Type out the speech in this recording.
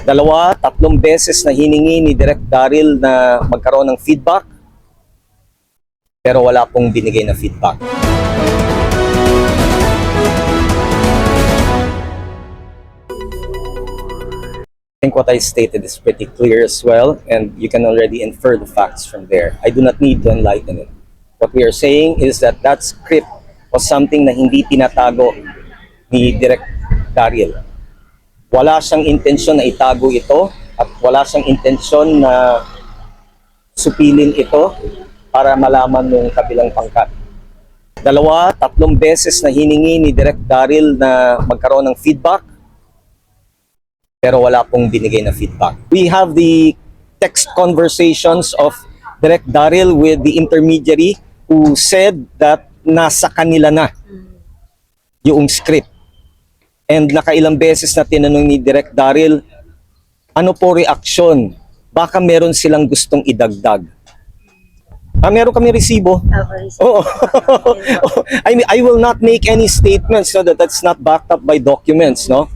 Dalawa, tatlong beses na hiningi ni Direk Daryl na magkaroon ng feedback pero wala pong binigay na feedback. I think what I stated is pretty clear as well, and you can already infer the facts from there. I do not need to enlighten it. What we are saying is that that script was something na hindi tinatago ni Direk Daryl. Wala siyang intensyon na itago ito at wala siyang intensyon na supilin ito para malaman ng kabilang pangkat. Dalawa, tatlong beses na hiningi ni Direk Daryl na magkaroon ng feedback pero wala pong binigay na feedback. We have the text conversations of Direk Daryl with the intermediary who said that nasa kanila na yung script. And nakailang beses na tinanong ni Direk Daryl, ano po reaksyon? Baka meron silang gustong idagdag. Ah, meron kami resibo. Okay. Oo. I mean, I will not make any statements no, that that's not backed up by documents, no?